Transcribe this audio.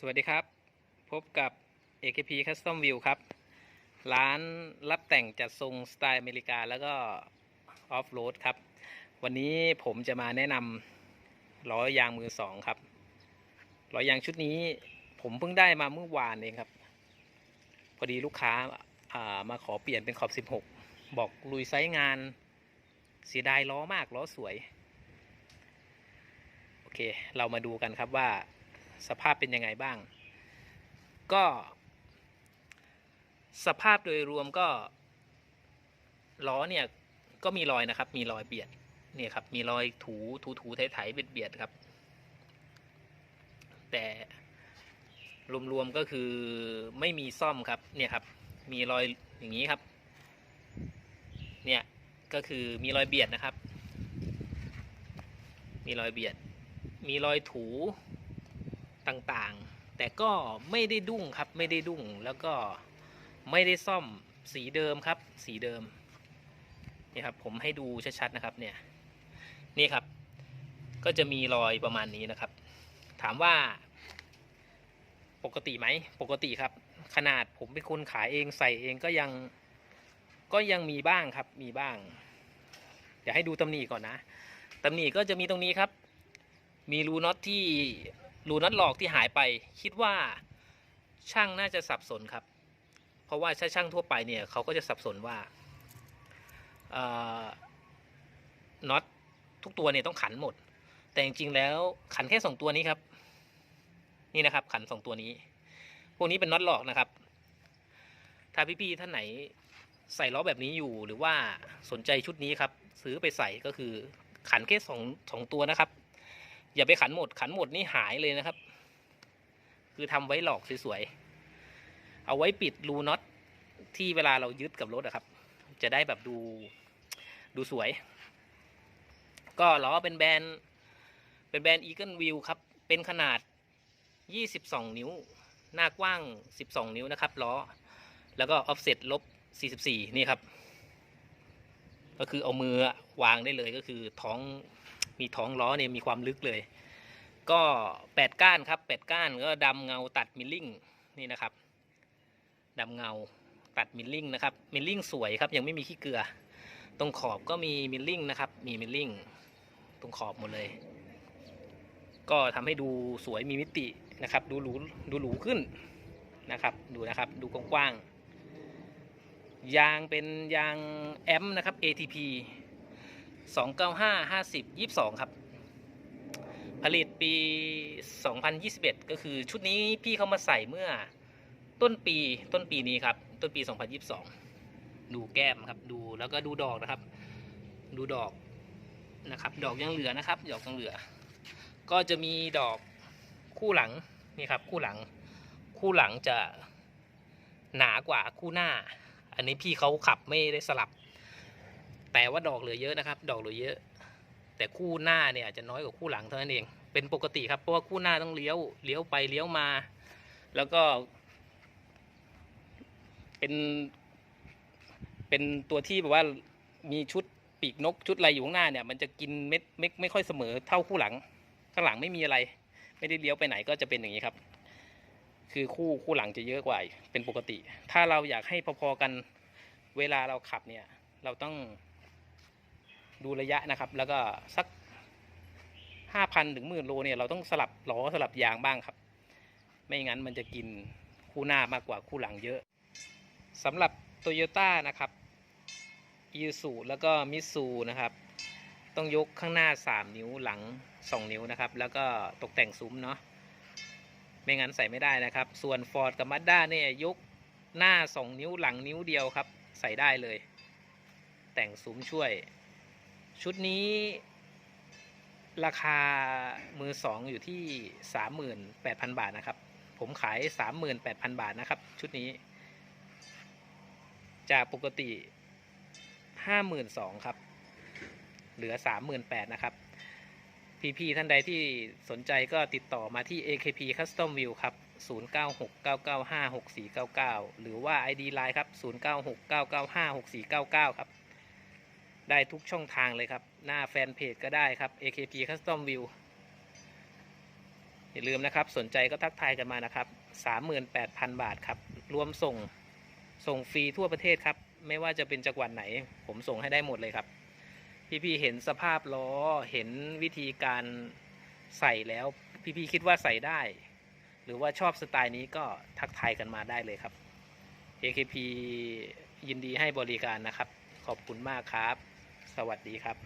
สวัสดีครับ พบกับ AKP Custom View ครับ ร้านรับแต่งจัดทรงสไตล์อเมริกาแล้วก็ออฟโรดครับ วันนี้ผมจะมาแนะนำล้อยางมือสองครับล้อยางชุดนี้ผมเพิ่งได้มาเมื่อวานเองครับ พอดีลูกค้าามาขอเปลี่ยนเป็นขอบ 16 บอกลุยไซส์งานเสียดายล้อมากล้อสวย โอเค เรามาดูกันครับว่า สภาพเป็นยังไงบ้าง ก็ สภาพโดยรวมก็ล้อเนี่ยก็มีรอยนะครับ มีรอยเบียดเนี่ยครับ มีรอยถูถูถูไถไถเบียดเบียดครับ แต่รวมๆก็คือไม่มีซ่อมครับ เนี่ยครับ มีรอยอย่างนี้ครับ เนี่ยก็คือมีรอยเบียดนะครับ มีรอยเบียด มีรอยถู ต่างๆ แต่ก็ไม่ได้ดุ้งครับไม่ได้ดุ้งแล้วก็ไม่ได้ซ่อมสีเดิมครับ สีเดิมนี่ครับผมให้ดูชัดๆนะครับเนี่ยนี่ครับ ก็จะมีรอยประมาณนี้นะครับ ถามว่า ปกติไหมปกติครับ ขนาดผมเป็นคนขายเองใส่เองก็ยังก็ยังมีบ้างครับมีบ้างเดี๋ยวให้ดูตำหนิก่อนนะตำหนิก็จะมีตรงนี้ครับ มีรูน็อตที่ รูน็อตหลอกที่หายไปคิดว่าช่างน่าจะสับสนครับ เพราะว่าถ้าช่างทั่วไปเนี่ยเขาก็จะสับสนว่าน็อตทุกตัวเนี่ยต้องขันหมด แต่จริงๆแล้วขันแค่สองตัวนี้ครับ นี่นะครับ ขันสองตัวนี้ พวกนี้เป็นน็อตหลอกนะครับ ถ้าพี่ๆท่านไหนใส่ล้อแบบนี้อยู่หรือว่าสนใจชุดนี้ครับ ซื้อไปใส่ก็คือขันแค่สองสองตัวนะครับ อย่าไปขันหมด ขันหมดนี่หายเลยนะครับ คือทำไว้หลอกสวยๆ เอาไว้ปิดรูน็อตที่เวลาเรายึดกับรถอะครับ จะได้แบบดูดูสวย ก็ล้อเป็นแบรนด์ เป็นแบรนด์ Eagle Wheel ครับ เป็นขนาด 22 นิ้ว หน้ากว้าง 12 นิ้วนะครับล้อ แล้วก็ offset ลบ 44 นี่ครับ ก็คือเอามือวางได้เลยก็คือท้อง มีท้องล้อเนี่ยมีความลึกเลย ก็แปดก้านครับแปดก้านก็ดำเงาตัดมิลลิ่งนี่นะครับดำเงาตัดมิลลิ่งนะครับมิลลิ่งสวยครับยังไม่มีขี้เกลือ ตรงขอบก็มีมิลลิ่งนะครับมีมิลลิ่งตรงขอบหมดเลย ก็ทำให้ดูสวยมีมิตินะครับ ดูหรูดูหรูขึ้นนะครับ ดูนะครับดูกว้างๆยางเป็นยางแอมนะครับ ATP 295 50 22 ครับ ผลิตปี 2021 ก็คือชุดนี้พี่เขามาใส่เมื่อต้นปีต้นปีนี้ครับ ต้นปี 2022 ดูแก้มครับ ดูแล้วก็ดูดอกนะครับ ดูดอกนะครับ ดอกยังเหลือนะครับ ดอกยังเหลือ ก็จะมีดอกคู่หลังนี่ครับ คู่หลัง คู่หลังจะหนากว่าคู่หน้า อันนี้พี่เขาขับไม่ได้สลับ แต่ว่าดอกเหลือเยอะนะครับ ดอกเหลือเยอะ แต่คู่หน้าเนี่ยอาจจะน้อยกว่าคู่หลังเท่านั้นเอง เป็นปกติครับ เพราะว่าคู่หน้าต้องเลี้ยว เลี้ยวไปเลี้ยวมา แล้วก็ เป็น เป็นตัวที่แบบว่ามีชุดปีกนกชุดอะไรอยู่ข้างหน้าเนี่ย มันจะกินเม็ดไม่ไม่ค่อยเสมอเท่าคู่หลัง ข้างหลังไม่มีอะไร ไม่ได้เลี้ยวไปไหนก็จะเป็นอย่างนี้ครับ คือคู่คู่หลังจะเยอะกว่าเป็นปกติ ถ้าเราอยากให้พอๆกันเวลาเราขับเนี่ย เราต้อง ดูระยะนะครับ แล้วก็สักห้าพันถึงหมื่นโลเนี่ยเราต้องสลับล้อสลับยางบ้างครับ ไม่งั้นมันจะกินคู่หน้ามากกว่าคู่หลังเยอะสำหรับโตโยต้านะครับอีซูแล้วก็มิซูนะครับ ต้องยกข้างหน้า 3 นิ้วหลัง 2 นิ้วนะครับ แล้วก็ตกแต่งซุ้มเนาะไม่งั้นใส่ไม่ได้นะครับ ส่วน Ford กับ Mazda เนี่ยยกหน้า 2 นิ้วหลังนิ้วเดียวครับ ใส่ได้เลย แต่งซุ้มช่วย ชุดนี้ราคามือสองอยู่ที่สามหมื่นแปดพันบาทนะครับ ผมขายสามหมื่นแปดพันบาทนะครับ ชุดนี้ จากปกติห้าหมื่นสองครับ เหลือสามหมื่นแปดนะครับ พี่ๆท่านใดที่สนใจก็ติดต่อมาที่ AKP Custom View ครับ 0969956499 หรือว่า ID Line ครับ 0969956499 ครับ ได้ทุกช่องทางเลยครับ หน้าแฟนเพจก็ได้ครับ AKP Custom View อย่าลืมนะครับ สนใจก็ทักทายกันมานะครับ 38,000 บาทครับ รวมส่งส่งฟรีทั่วประเทศครับ ไม่ว่าจะเป็นจังหวัดไหน ผมส่งให้ได้หมดเลยครับ พี่ๆเห็นสภาพล้อเห็นวิธีการใส่แล้ว พี่ๆคิดว่าใส่ได้ หรือว่าชอบสไตล์นี้ก็ทักทายกันมาได้เลยครับ AKP ยินดีให้บริการนะครับ ขอบคุณมากครับ สวัสดีครับ